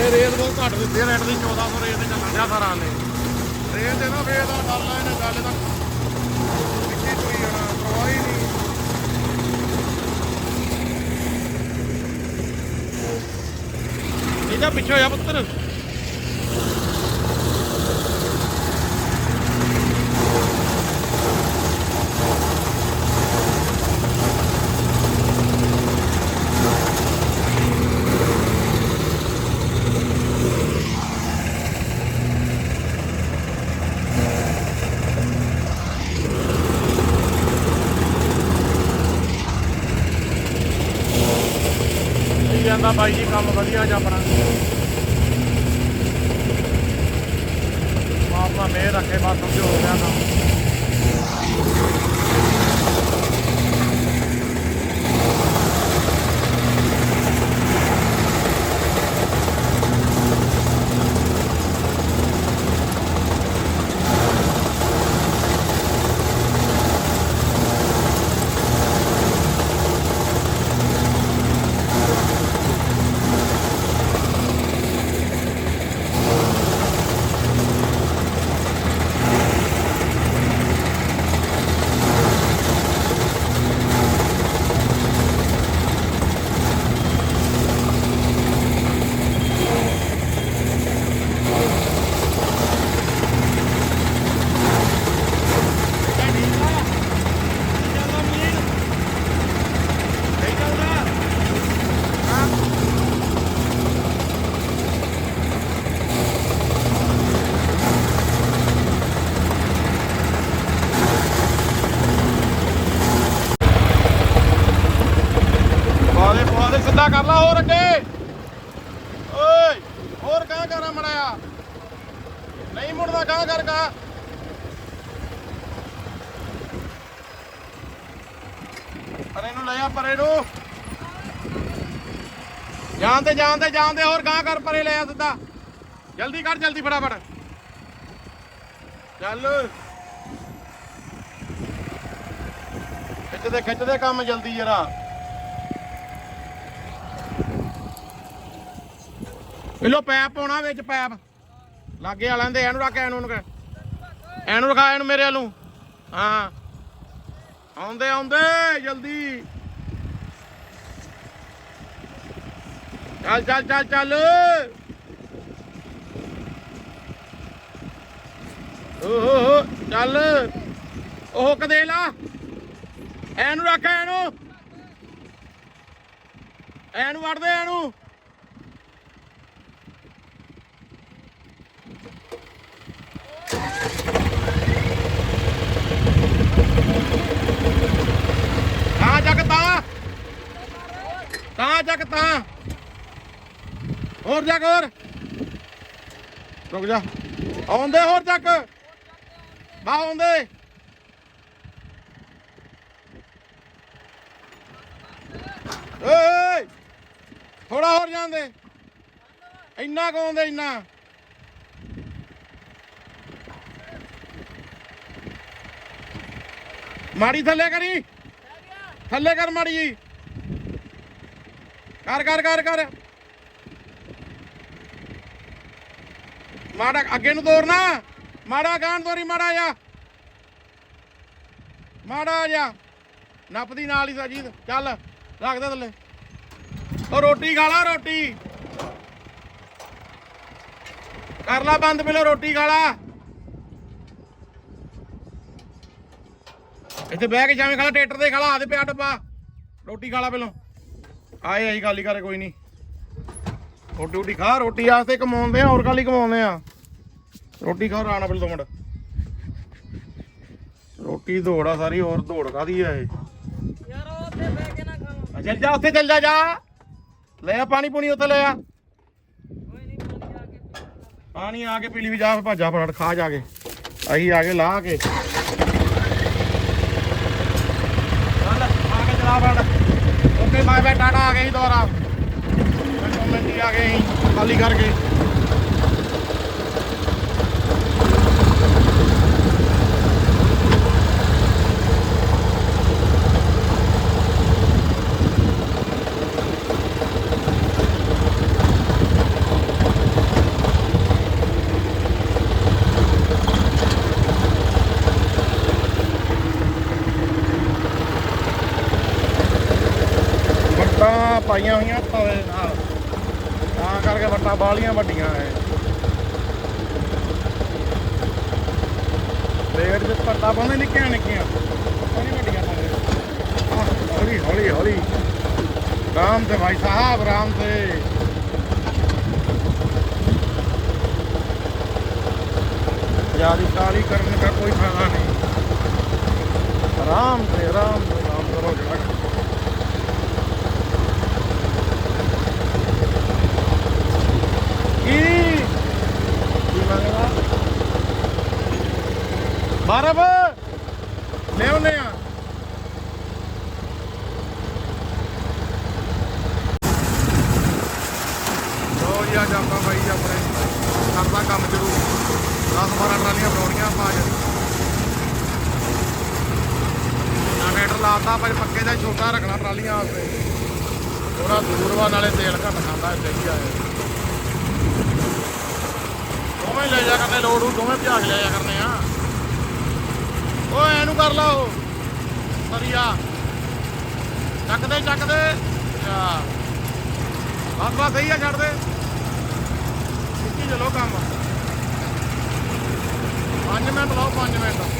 ਇਹ ਰੇਟ ਬਹੁਤ ਘੱਟ ਦਿੱਤੀ, ਰੇਟ ਦੀ 1400 ਰੇਟ ਤੇ ਚੱਲਣ ਡਿਆ ਸਾਰਾ ਨੇ ਰੇਟ ਦੇ ਨਾ ਫੇਰ ਦਾ ਡਰ ਲੈ ਨੇ ਗੱਲ ਦਾ ਵਿੱਚੀ ਤੁਰੀ ਜਾਣਾ ਪਰਵਾਹ ਹੀ ਨਹੀਂ। ਇਹਦਾ ਪਿੱਛੇ ਹੋਇਆ ਪੁੱਤਰ। ਜਾਂਦਾ ਬਾਈ ਜੀ, ਕੰਮ ਵਧੀਆ ਜਾਂ ਆਪਣਾ ਆਪਣਾ ਮੇਰ ਰੱਖੇ, ਬਸ ਸਮਝੋ ਹੋ ਗਿਆ ਕੰਮ ਬਾਲੇ ਬਾਲੇ ਸਿੱਧਾ ਕਰ ਲਾ ਹੋਰ ਅੱਗੇ ਓਏ ਹੋਰ ਕਾ ਕਰਾਂ ਮੜਾਇਆ ਨਹੀਂ ਮੁੜਦਾ ਕਾ ਕਰ ਕਾ ਪਰੇ ਨੂੰ ਲੈ ਪਰੇ ਨੂੰ। ਜਾਣ ਤੇ ਜਾਣ ਤੇ ਜਾਣ ਤੇ ਹੋਰ ਗਾਂ ਕਰ ਪਰੇ ਲੈ ਸਿੱਧਾ। ਜਲਦੀ ਕਰ, ਜਲਦੀ ਫਟਾਫਟ। ਚੱਲ। ਖਿੱਚਦੇ ਖਿੱਚਦੇ ਕੰਮ ਜਲਦੀ ਜਰਾ। ਪਹਿਲੋ ਪੈਪ ਪਾਉਣਾ ਵਿੱਚ ਪੈਪ। ਲਾਗੇ ਵਾਲਿਆਂ ਦੇ, ਇਹਨੂੰ ਰੱਖ, ਇਹਨੂੰ ਨੂੰ ਕਹਿ। ਰਖਾ, ਇਹਨੂੰ ਮੇਰੇ ਵੱਲੋਂ। ਹਾਂ। ਆਉਂਦੇ ਆਉਂਦੇ, ਜਲਦੀ। ਚੱਲ ਚੱਲ ਚੱਲ ਚੱਲ। ਓਹੋ ਚੱਲ। ਉਹ ਕਦੇ ਲਾ। ਇਹਨੂੰ ਰੱਖ, ਇਹਨੂੰ। ਇਹਨੂੰ ਵੜਦੇ ਇਹਨੂੰ। ਤਾਂ ਜੱਗ ਤਾਂ। ਤਾਂ ਜੱਗ ਤਾਂ। ਹੋਰ ਜੱਗ, ਹੋਰ। ਰੁਕ ਜਾ। ਆਉਂਦੇ ਹੋਰ ਜੱਗ। ਬਾ ਆਉਂਦੇ। ਓਏ। ਥੋੜਾ ਹੋਰ ਜਾਂਦੇ। ਇੰਨਾ ਕੁ ਆਉਂਦੇ, ਇੰਨਾ। ਮਾੜੀ ਥੱਲੇ ਕਰੀ। ਥੱਲੇ ਕਰ ਮਾੜੀ ਜੀ ਕਰ ਕਰ ਕਰ ਕਰ। ਮਾੜਾ ਅੱਗੇ ਨੂੰ ਤੋਰਨਾ ਮਾੜਾ ਗਾਣ ਤੋਰੀ ਮਾੜਾ ਜਾ ਮਾੜਾ ਜਾ ਨੱਪਦੀ ਨਾਲ ਹੀ ਸਾਜੀਦ ਚੱਲ, ਰੱਖ ਦੇ ਥੱਲੇ। ਉਹ ਰੋਟੀ ਖਾ ਲਾ, ਰੋਟੀ। ਕਰ ਲਾ ਬੰਦ ਪਹਿਲਾਂ ਰੋਟੀ ਖਾ ਲਾ। ਇੱਥੇ ਬਹਿ ਕੇ ਜਾਵੇਂ ਖਾਲਾ ਟਰੈਕਟਰ ਦੇ ਖਾਲਾ ਆਦੇ ਪਿਆ ਡੱਬਾ। ਰੋਟੀ ਖਾ ਲਾ ਪਹਿਲਾਂ। ਆਏ ਆਈ ਗੱਲ ਹੀ ਕਰੇ ਕੋਈ ਨਹੀਂ। ਰੋਟੀ ਰੋਟੀ ਖਾ ਰੋਟੀ ਆਸਤੇ ਕਮਾਉਂਦੇ ਆ ਹੋਰ ਗੱਲ ਹੀ ਕਮਾਉਂਦੇ ਆ। ਰੋਟੀ ਖਾਓ ਰਾਣਾ ਪਹਿਲਾਂ ਦੋ ਮਿੰਟ ਰੋਟੀ ਦੌੜ ਸਾਰੀ ਹੋਰ ਦੌੜ ਕਾਦੀ ਆ ਇਹ? ਯਾਰ ਉੱਥੇ ਬਹਿ ਕੇ ਨਾ ਖਾਵਾਂ ਚੱਲ ਜਾ ਉੱਥੇ ਚੱਲ ਜਾ ਜਾ। ਲੈ ਆ ਪਾਣੀ ਪੂਣੀ ਉੱਥੇ ਲੈ ਆ। ਕੋਈ ਨਹੀਂ ਪਾਣੀ ਆ ਕੇ ਪੀ ਲਾਂਗਾ। ਪਾਣੀ ਆ ਕੇ ਪੀ ਲਈ ਵੀ ਜਾ ਭਾਜਾ ਫੜ ਖਾ ਜਾ ਕੇ। ਅਸੀਂ ਆ ਕੇ ਲਾ ਕੇ। ਚੱਲ ਆ ਕੇ ਚਲਾ ਫੜ ਓਕੇ ਬਾਏ ਬਾਏ ਟਾਟਾ ਆ ਗਏ ਸੀ ਸਹੂਲਤਾਂ ਬਾਲੀਆਂ ਵੱਡੀਆਂ ਐ ਰੇਟ ਦੇ ਪੱਤਾ ਪਾਉਂਦੇ ਨਿੱਕੀਆਂ ਨਿੱਕੀਆਂ ਨਹੀਂ ਵੱਡੀਆਂ ਪਾਉਂਦੇ ਹੌਲੀ ਹੌਲੀ ਹੌਲੀ ਰਾਮ ਤੇ ਭਾਈ ਸਾਹਿਬ ਰਾਮ ਤੇ ਜਿਆਦਾ ਕਾਲੀ ਕਰਨ ਦਾ ਕੋਈ ਫਾਇਦਾ ਨਹੀਂ ਰਾਮ ਤੇ ਰਾਮ ਰਾਮ ਕਰੋ ਜੜਾ ਕੀ? ਕੀ ਮੰਗਦਾ ਬਾਰਬ ਲੈ ਆਉਨੇ ਆ ਲੋ ਜੀ, ਅੱਜ ਆਪਾਂ ਬਾਈ ਆਪਣੇ ਕਰਦਾ ਕੰਮ ਸ਼ੁਰੂ 10 12 ਟਰਾਲੀਆਂ ਬਣਾਉਣੀਆਂ ਆਪਾਂ ਅੱਜ। ਜਨਰੇਟਰ ਲਾਤਾ ਪਰ ਪੱਕੇ ਦਾ ਛੋਟਾ, ਰੱਖਣਾ ਟਰਾਲੀਆਂ ਵਾਸਤੇ। ਥੋੜਾ ਦੂਰ ਵਾ, ਨਾਲੇ ਤੇਲ ਘੱਟ ਖਾਂਦਾ, ਇੱਥੇ ਆ ਆਇਆ ਦੋਵੇਂ ਲੈ ਜਾ ਕਰਨੇ ਲੋਡ ਨੂੰ ਦੋਵੇਂ ਭਜਾ ਕੇ ਲੈ ਕਰਨੇ ਆ। ਓਏ, ਇਹਨੂੰ ਕਰ ਲਾ ਉਹ। ਸਰੀਆ ਚੱਕਦੇ ਚੱਕਦੇ। ਬਸ ਬਸ, ਸਹੀ ਆ, ਛੱਡ ਦੇ। ਇੱਕੀ ਚਲੋ ਕੰਮ। 5 ਮਿੰਟ ਲਾਓ 5 minute.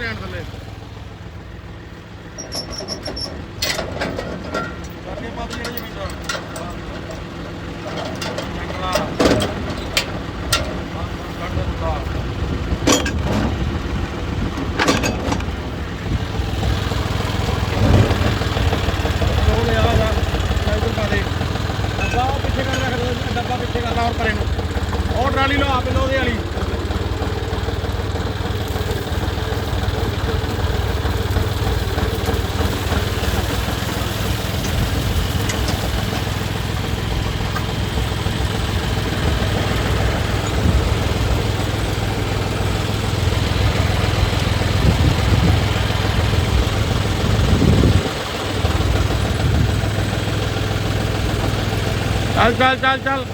¡Vamos a ver! ¡Vamos a ver! ¡Vamos a ver! ¡Vamos a ver! ¡Vamos a ver! ¡Vamos a ver! ¡Vamos a ver! ¡Vamos a a ver! ¡Vamos a ਚੱਲ ਚੱਲ ਚੱਲ ਚੱਲ।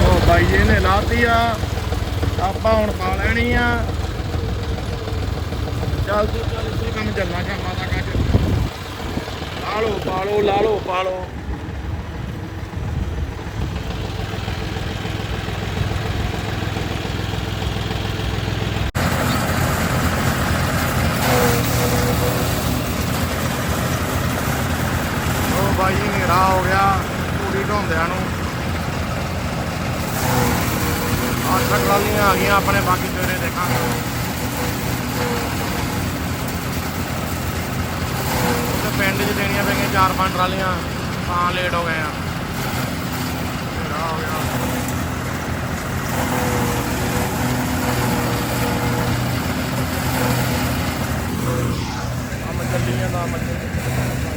ਉਹ ਬਾਈ ਜੀ ਨੇ ਲਾਤੀ ਆ। ਆਪਾਂ ਹੁਣ ਪਾ ਲੈਣੀ ਆ। ਚੱਲ ਤੂੰ ਚੱਲ, ਤੂੰ ਕੰਮ ਚੱਲਣਾ, ਸ਼ਾਮਾਂ ਤੱਕ ਅੱਜ ਲਾ ਲਓ, ਪਾ ਲਓ, ਲਾ ਲਓ, ਪਾ ਲਓ ਬੰਦਿਆਂ ਨੂੰ ਅੱਠ ਟਰਾਲੀਆਂ ਆ ਗਈਆਂ, ਆਪਣੇ ਬਾਕੀ ਸਵੇਰੇ ਦੇਖਾਂਗੇ। ਉਹਦੇ ਪਿੰਡ 'ਚ ਦੇਣੀਆਂ ਪਈਆਂ ਚਾਰ ਪੰਜ ਟਰਾਲੀਆਂ, ਤਾਂ ਲੇਟ ਹੋ ਗਏ ਆ। ਹਨੇਰਾ ਹੋ ਗਿਆ। ਕੰਮ ਚੱਲੀ ਜਾਂਦਾ ਮੱਛੀ